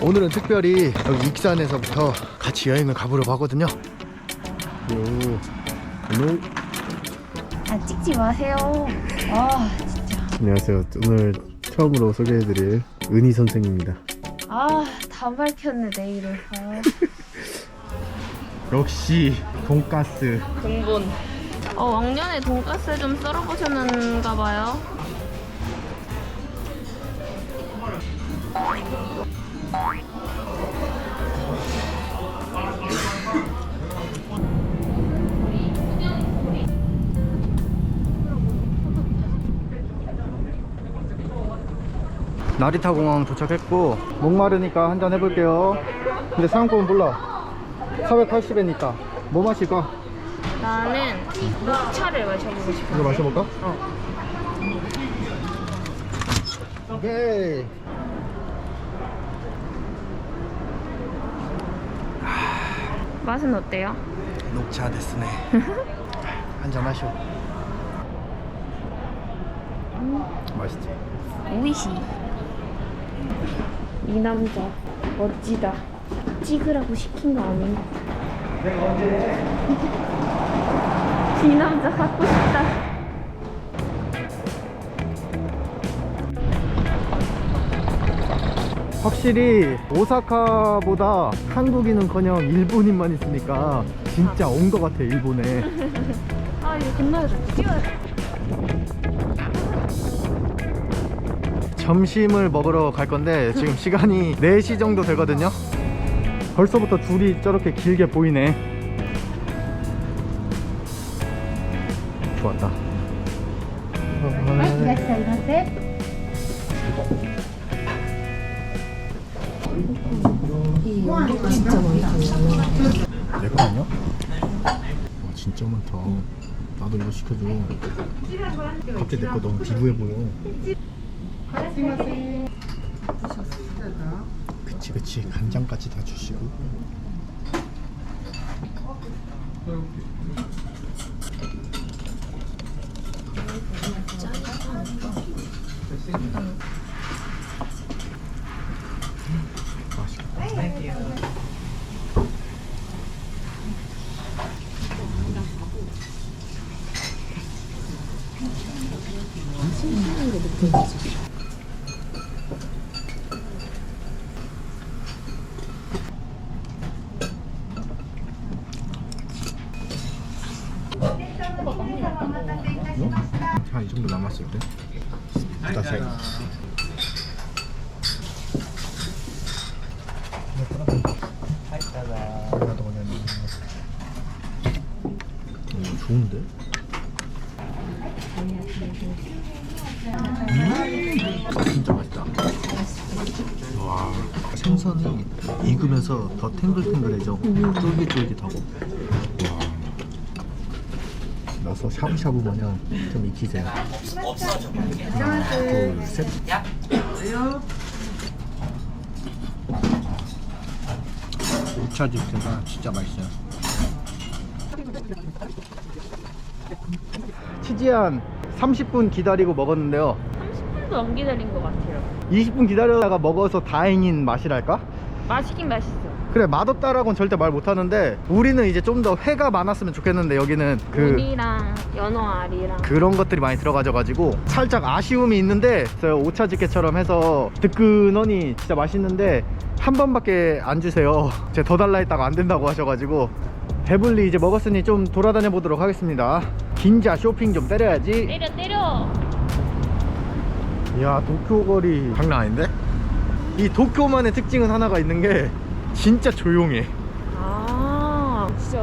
오늘은 특별히 여기 익산에서부터 같이 여행을 가보려고 하거든요. 요, 오늘 아 찍지 마세요. 아 진짜. 안녕하세요. 오늘 처음으로 소개해드릴 은희 선생입니다. 아다 밝혔네 내일을. 아. 역시 돈가스. 근본. 어 왕년에 돈가스 좀 썰어보셨는가 봐요. 나리타 공항 도착했고 목마르니까 한잔 해볼게요. 근데 사용법은 몰라. 480에니까 뭐 마실까? 나는 녹차를 마셔보고 싶어. 이거 마셔볼까? 어. 오케이. 맛은 어때요? 녹차 데스네. 한잔 마셔. 맛있지? 오이시. 이 남자 멋지다. 찍으라고 시킨 거 아닌가? 이 남자 갖고 싶다. 확실히 오사카보다 한국인은커녕 일본인만 있으니까 진짜 온 것 같아 일본에. 아 이거 건너야 돼. 뛰어야 돼. 점심을 먹으러 갈 건데 지금 시간이 4시 정도 되거든요 벌써부터 줄이 저렇게 길게 보이네 좋았다 내거 아니야? 와 진짜 많다. 나도 이거 시켜줘. 갑자기 내거 너무 비부해 보여. 그치 그치. 간장까지 다 주시고. 맛있겠다 한이 정도 남았을 때 부다사이 오, 좋은데? 진짜 맛있다. 와, 생선이 익으면서 더 탱글탱글해져. 쫄깃쫄깃하고. 와. 나서 샤브샤브 마냥 좀 익히세요. 하나, 둘, 셋. 우차 집게가 진짜 맛있어요. 치즈한 30분 기다리고 먹었는데요. 30분도 안 기다린 것 같아요. 20분 기다려다가 먹어서 다행인 맛이랄까? 맛있긴 맛있어. 그래 맛없다라고는 절대 말 못하는데 우리는 이제 좀 더 회가 많았으면 좋겠는데 여기는 그 우니랑 연어 알이랑 그런 것들이 많이 들어가져가지고 살짝 아쉬움이 있는데 저 오차즈케처럼 해서 뜨끈하니 진짜 맛있는데 한 번밖에 안 주세요 제가 더 달라 했다가 안 된다고 하셔가지고 배불리 이제 먹었으니 좀 돌아다녀 보도록 하겠습니다 긴자 쇼핑 좀 때려야지 때려 때려. 이야 도쿄 거리 장난 아닌데? 이 도쿄만의 특징은 하나가 있는 게 진짜 조용해 아 진짜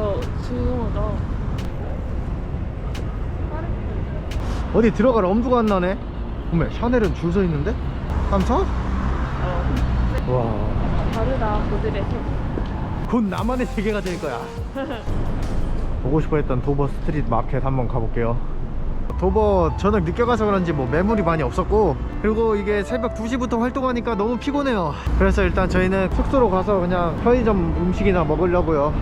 조용하다. 어디 들어갈 엄두가 안 나네 어메 샤넬은 줄 서 있는데? 삼성? 어. 와 다르다 고들의 색. 곧 나만의 세계가 될 거야. 보고 싶어 했던 도버 스트릿 마켓 한번 가볼게요. 도버 저녁 늦게 가서 그런지 뭐 매물이 많이 없었고 그리고 이게 새벽 2시부터 활동하니까 너무 피곤해요. 그래서 일단 저희는 숙소로 가서 그냥 편의점 음식이나 먹으려고요.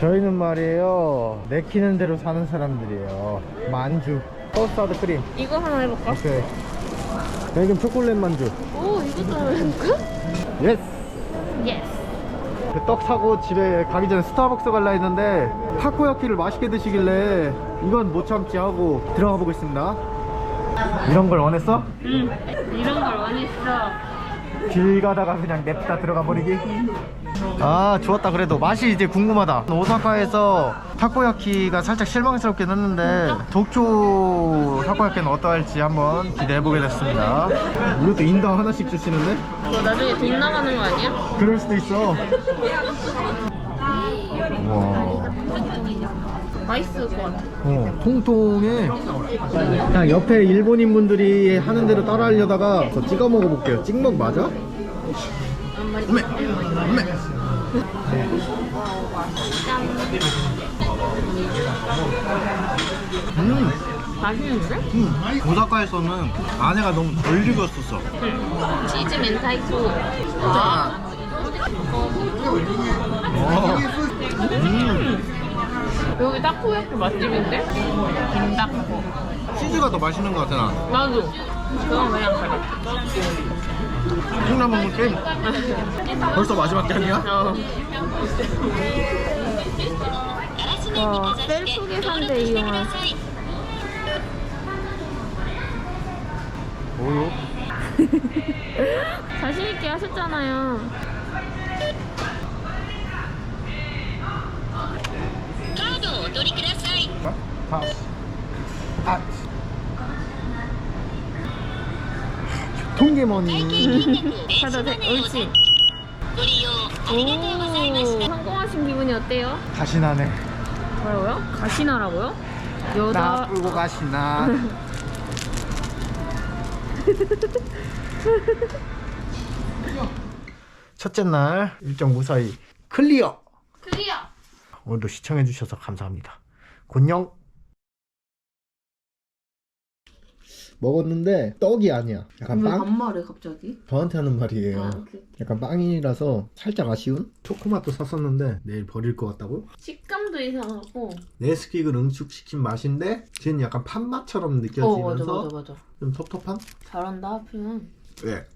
저희는 말이에요 내키는 대로 사는 사람들이에요. 만주 커스타드 크림. 이거 하나 해볼까? 오케이. 여긴 초콜릿 만주. 오 이것도 해볼까? 예스 예스. 그 떡 사고 집에 가기 전에 스타벅스 갈라 했는데 타코야키를 맛있게 드시길래 이건 못 참지 하고 들어가 보겠습니다 이런 걸 원했어? 응. 이런 걸 원했어. 길 가다가 그냥 냅다 들어가 버리기 아 좋았다 그래도 맛이 이제 궁금하다 오사카에서 타코야키가 살짝 실망스럽긴 했는데 도쿄 타코야키는 어떠할지 한번 기대해 보게 됐습니다 이것도 인당 하나씩 주시는데? 너 나중에 돈 나가는 거 아니야? 그럴 수도 있어 와 맛있을 것 같아. 어, 통통해. 그냥 옆에 일본인 분들이 하는 대로 따라 하려다가 저 찍어 먹어볼게요. 찍먹 맞아? 음메, 음메. 음, 맛있는데? 음. 오사카에서는 안에가 너무 덜 익었었어. 치즈 멘타이코. 아. 어. 음, 여기 타코야키 맛집인데? 김다코. 치즈가 더 맛있는 것 같아, 나. 나도. 그건 그냥 그래. 콩나물 게임 벌써 마지막 장이야? 어. 와, 셀프 계산대 이용한. 뭐요? 자신있게 하셨잖아요. 아. 아. 통계머니. 가도 돼. 옳지. 오, 성공하신 기분이 어때요? 다시 나네. 뭐라고요? 가시나라고요? 여자. 나쁘고 가시나. 첫째 날 일정 무사히 클리어. 클리어. 오늘도 시청해주셔서 감사합니다. 곤영. 먹었는데 떡이 아니야. 약간 빵? 반말해 갑자기? 저한테 하는 말이에요. 아. 약간 빵이라서 살짝 아쉬운? 초코맛도 샀었는데 내일 버릴 것 같다고? 식감도 이상하고. 네스킥을 응축시킨 맛인데 쟤는 약간 팥맛처럼 어 맞아 느껴지면서 맞아 맞아. 좀 텁텁한? 잘한다 표현. 왜?